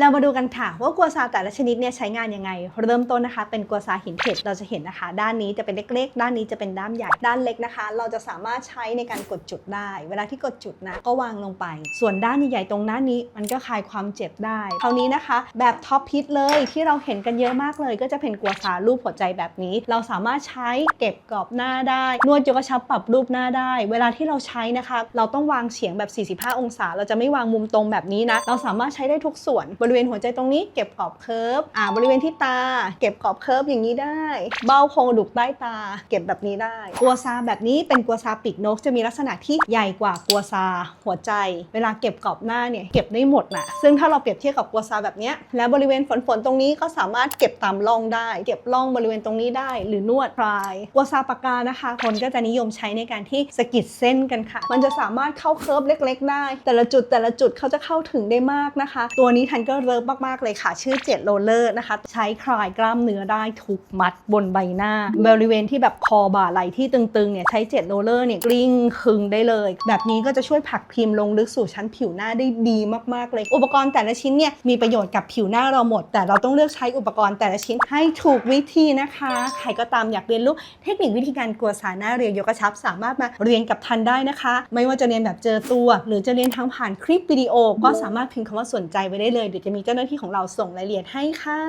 เรามาดูกันค่ะว่ากัวซาแต่ละชนิดเนี่ยใช้งานยังไง เริ่มต้นนะคะ เป็นกัวซาหินเผ็ดเราจะเห็นนะคะ ด้านนี้จะเป็นเล็กๆ ด้านนี้จะเป็นด้ามใหญ่ด้านเล็กนะคะ เราจะสามารถใช้ในการกดจุดได้ เวลาที่กดจุดนะก็วางลงไป ส่วนด้านใหญ่ๆตรงหน้านี้ มันก็คลายความเจ็บได้คราวนี้นะคะ แบบท็อปฮิตเลยที่เราเห็นกันเยอะมากเลย ก็จะเป็นกัวซารูปหัวใจแบบนี้ เราสามารถใช้เก็บกรอบหน้าได้นวดยกกระชับปรับรูปหน้าได้ เวลาที่เราใช้นะคะ เราต้องวางเฉียงแบบ 45 องศา เราจะไม่วางมุมตรงแบบนี้นะเราสามารถใช้ได้ทุกส่วนบริเวณหัวใจตรงนี้เก็บกรอบเคิร์ฟอ่าบริเวณที่ตา เก็บกรอบเคิร์ฟอย่างนี้ได้ เบ้าโครงกระดูกใต้ตา เก็บแบบนี้ได้กัวซาแบบนี้เป็นกัวซาปีกนกจะมีลักษณะที่ใหญ่กว่ากัวซาหัวใจ เวลาเก็บกรอบหน้าเนี่ยเก็บได้หมดนะซึ่งถ้าเราเปรียบเทียบกับกัวซาแบบนี้แล้วบริเวณฝนฝนตรงนี้ก็สามารถเก็บตามร่องได้ เก็บร่องบริเวณตรงนี้ได้ หรือนวดคลายกัวซาปากกานะคะ คนก็จะนิยมใช้ในการที่สกิดเส้นกันค่ะ มันจะสามารถเข้าเคิร์ฟเล็ก ๆ ได้ แต่ละจุดแต่ละจุดเขาจะเข้าถึงได้มากนะคะ ตัวนี้ทันก็เลิฟมาก ๆ เลยค่ะ ชื่อเจ็ดโรเลอร์นะคะ ใช้คลายกล้ามเนื้อได้ทุกมัดบนใบหน้า บริเวณที่แบบคอบ่าไหล่ที่ตึง ๆ เนี่ยใช้เจ็ดโรเลอร์เนี่ยกลิ้งคึงได้เลย แบบนี้ก็จะช่วยผักพิมพ์ลงลึกสู่ชั้นผิวหน้าได้ดีมาก ๆ เลย อุปกรณ์แต่ละชิ้นเนี่ยมีประโยชน์กับผิวหน้าเราหมด แต่เราต้องเลือกใช้อุปกรณ์แต่ละชิ้นให้ถูกวิธีนะคะ ใครก็ตามอยากเรียนรู้เทคนิควิธีการกลัวสาหน้าเรียวยกกระชับ สามารถมาเรียนกับทันได้นะคะ ไม่ว่าจะเรียนแบบเจอตัว หรือจะเรียนทางผ่านคลิปวิดีโอ ก็สามารถพิมพ์คำว่าสนใจไว้ได้เลยเดี๋ยจะมีเจ้าหน้าที่ของเราส่งรายละเอียดให้ค่ะ